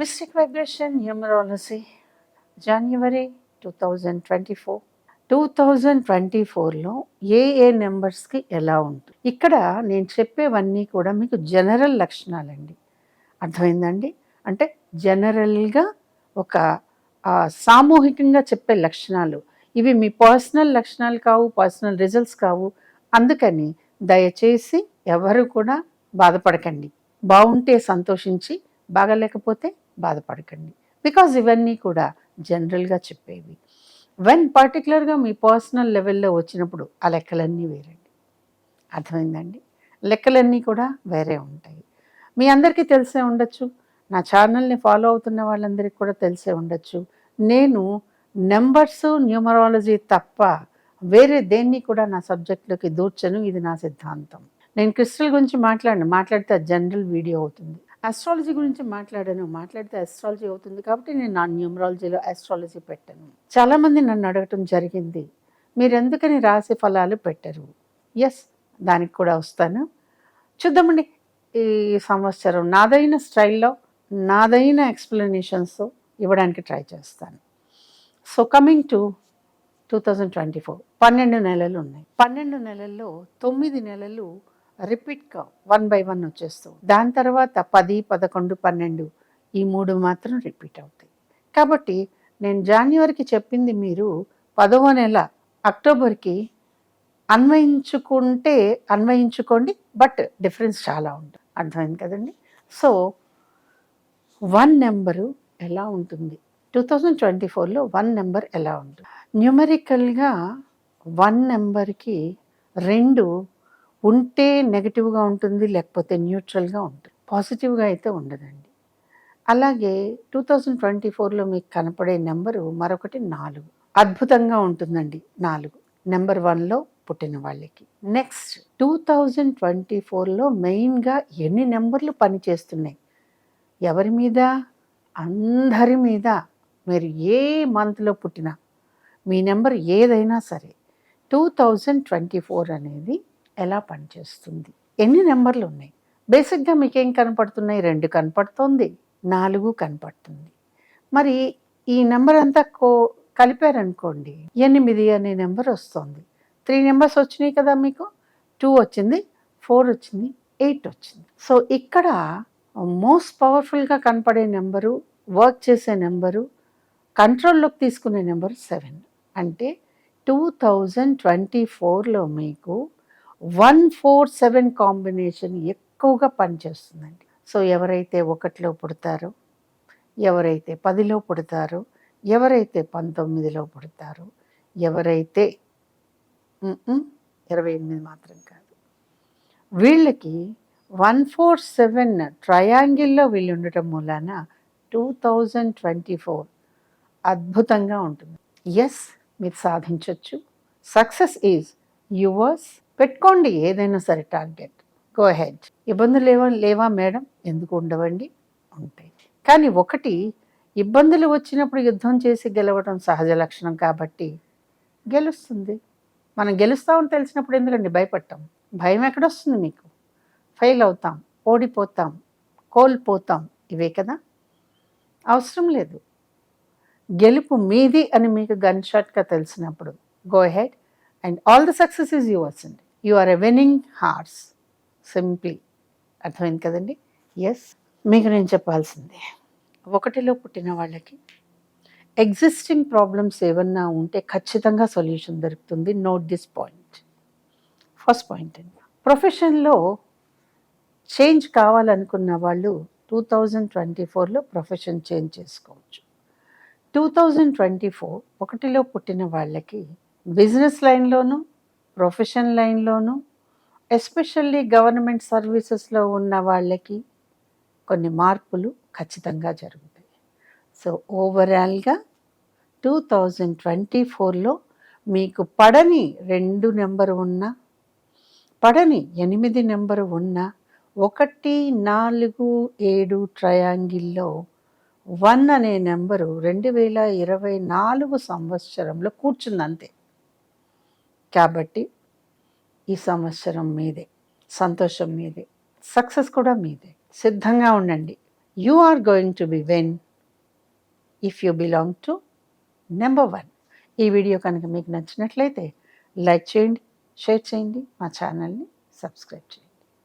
Mystic vibration numerology January two thousand twenty four two thousand twenty ఫోర్లో ఏ ఏ నెంబర్స్కి ఎలా ఉంటుంది? ఇక్కడ నేను చెప్పేవన్నీ కూడా మీకు జనరల్ లక్షణాలండి. అర్థమైందండి? అంటే జనరల్గా ఒక సామూహికంగా చెప్పే లక్షణాలు. ఇవి మీ పర్సనల్ లక్షణాలు కావు పర్సనల్ రిజల్ట్స్ కావు. అందుకని దయచేసి ఎవరు కూడా బాధపడకండి. బాగుంటే సంతోషించి బాగలేకపోతే బాధపడకండి. బికాజ్ ఇవన్నీ కూడా జనరల్గా చెప్పేవి. వెన్ పర్టికులర్గా మీ పర్సనల్ లెవెల్లో వచ్చినప్పుడు ఆ లెక్కలన్నీ వేరండి. అర్థమైందండి? లెక్కలన్నీ కూడా వేరే ఉంటాయి. మీ అందరికీ తెలిసే ఉండొచ్చు. నా ఛానల్ని ఫాలో అవుతున్న వాళ్ళందరికీ కూడా తెలిసే ఉండొచ్చు. నేను నెంబర్స్ న్యూమరాలజీ తప్ప వేరే దేన్ని కూడా నా సబ్జెక్ట్లోకి దూర్చను. ఇది నా సిద్ధాంతం. నేను క్రిస్టల్ గురించి మాట్లాడను. మాట్లాడితే జనరల్ వీడియో అవుతుంది. అస్ట్రాలజీ గురించి మాట్లాడాను. మాట్లాడితే అస్ట్రాలజీ అవుతుంది కాబట్టి నేను నా న్యూమరాలజీలో అస్ట్రాలజీ పెట్టాను. చాలామంది నన్ను అడగటం జరిగింది. మీరు ఎందుకని రాశి ఫలాలు పెట్టరు? ఎస్ దానికి కూడా వస్తాను. చూద్దామండి. ఈ సంవత్సరం నాదైన స్టైల్లో నాదైన ఎక్స్ప్లెనేషన్స్ ఇవ్వడానికి ట్రై చేస్తాను. So coming to two thousand twenty four పన్నెండు నెలలు ఉన్నాయి. పన్నెండు నెలల్లో తొమ్మిది నెలలు రిపీట్గా వన్ బై వన్ వచ్చేస్తూ దాని తర్వాత పది పదకొండు పన్నెండు ఈ మూడు మాత్రం రిపీట్ అవుతాయి. కాబట్టి నేను జాన్యువరికి చెప్పింది మీరు పదవ నెల అక్టోబర్కి అన్వయించుకుంటే అన్వయించుకోండి బట్ డిఫరెన్స్ చాలా ఉంటుంది. అర్థమైంది కదండి? సో వన్ నెంబరు ఎలా ఉంటుంది? టూ థౌజండ్ ట్వంటీ ఫోర్లో వన్ నెంబర్ ఎలా ఉంటుంది? న్యూమరికల్గా వన్ నెంబర్కి రెండు ఉంటే నెగిటివ్గా ఉంటుంది లేకపోతే న్యూట్రల్గా ఉంటుంది. పాజిటివ్గా అయితే ఉండదండి. అలాగే టూ థౌజండ్ ట్వంటీ ఫోర్లో మీకు కనపడే నెంబరు మరొకటి నాలుగు. అద్భుతంగా ఉంటుందండి నాలుగు. నెంబర్ వన్లో పుట్టిన వాళ్ళకి. నెక్స్ట్ టూ థౌజండ్ ట్వంటీ ఫోర్లో మెయిన్గా ఎన్ని నెంబర్లు పనిచేస్తున్నాయి ఎవరి మీద? అందరి మీద. మీరు ఏ మంత్లో పుట్టినా మీ నెంబర్ ఏదైనా సరే. టూ థౌజండ్ ట్వంటీ ఫోర్ అనేది ఎలా పనిచేస్తుంది? ఎన్ని నెంబర్లు ఉన్నాయి? బేసిక్గా మీకేం కనపడుతున్నాయి? రెండు కనపడుతుంది నాలుగు కనపడుతుంది. మరి ఈ నెంబర్ అంతా కో కలిపారనుకోండి ఎనిమిది అనే నెంబర్ వస్తుంది. త్రీ నెంబర్స్ వచ్చినాయి కదా మీకు? టూ వచ్చింది ఫోర్ వచ్చింది ఎయిట్ వచ్చింది. సో ఇక్కడ మోస్ట్ పవర్ఫుల్గా కనపడే నెంబరు వర్క్ చేసే నెంబరు కంట్రోల్లోకి తీసుకునే నెంబర్ సెవెన్. అంటే టూ థౌజండ్ ట్వంటీ ఫోర్లో మీకు వన్ ఫోర్ సెవెన్ కాంబినేషన్ ఎక్కువగా పనిచేస్తుందండి. సో ఎవరైతే ఒకటిలో పుడతారో ఎవరైతే పదిలో పుడతారో ఎవరైతే పంతొమ్మిదిలో పుడతారో ఎవరైతే ఇరవై ఎనిమిది మాత్రం కాదు. వీళ్ళకి వన్ ఫోర్ సెవెన్ ట్రయాంగిల్లో వీళ్ళు ఉండటం మూలాన టూ థౌజండ్ ట్వంటీ ఫోర్ అద్భుతంగా ఉంటుంది. ఎస్ మీరు సాధించవచ్చు సక్సెస్ ఈజ్ యువర్స్ పెట్టుకోండి ఏదైనా సరే టార్గెట్. Go head. ఇబ్బందులు లేవా లేవా మేడం? ఎందుకు ఉండవండి? ఉంటాయి. కానీ ఒకటి ఇబ్బందులు వచ్చినప్పుడు యుద్ధం చేసి గెలవడం సహజ లక్షణం కాబట్టి గెలుస్తుంది. మనం గెలుస్తామని తెలిసినప్పుడు ఎందుకండి భయపడటం భయం ఎక్కడొస్తుంది మీకు? ఫెయిల్ అవుతాం ఓడిపోతాం కోల్పోతాం ఇవే కదా? అవసరం లేదు. గెలుపు మీది అని మీకు గన్ షాట్గా తెలిసినప్పుడు go ahead and all the success is yours అండి. You are a winning horse. Simply. అర్థమైంది కదండి? ఎస్ మీకు నేను చెప్పాల్సిందే. ఒకటిలో పుట్టిన వాళ్ళకి ఎగ్జిస్టింగ్ ప్రాబ్లమ్స్ ఏమన్నా ఉంటే ఖచ్చితంగా సొల్యూషన్ దొరుకుతుంది. Note this point first point అండి. ప్రొఫెషన్లో చేంజ్ కావాలనుకున్న వాళ్ళు టూ థౌజండ్ ట్వంటీ ఫోర్లో ప్రొఫెషన్ చేంజ్ చేసుకోవచ్చు. టూ థౌజండ్ ట్వంటీ ఫోర్ ఒకటిలో పుట్టిన వాళ్ళకి బిజినెస్ లైన్లోనూ ప్రొఫెషన్ లైన్లోనూ ఎస్పెషల్లీ గవర్నమెంట్ సర్వీసెస్లో ఉన్న వాళ్ళకి కొన్ని మార్పులు ఖచ్చితంగా జరుగుతాయి. సో ఓవరాల్గా టూ థౌజండ్ ట్వంటీ ఫోర్లో మీకు పడని రెండు నెంబరు ఉన్న పడని ఎనిమిది నెంబరు ఉన్న ఒకటి నాలుగు ఏడు ట్రయాంగిల్లో వన్ అనే నెంబరు రెండు వేల ఇరవై నాలుగు సంవత్సరంలో కూర్చుందంతే. కాబట్టి ఈ సంవత్సరం మీదే సంతోషం మీదే సక్సెస్ కూడా మీదే. సిద్ధంగా ఉండండి. You are going to be when if you belong to number one ఈ వీడియో కనుక మీకు నచ్చినట్లయితే లైక్ చేయండి షేర్ చేయండి మా ఛానల్ని సబ్స్క్రైబ్ చేయండి.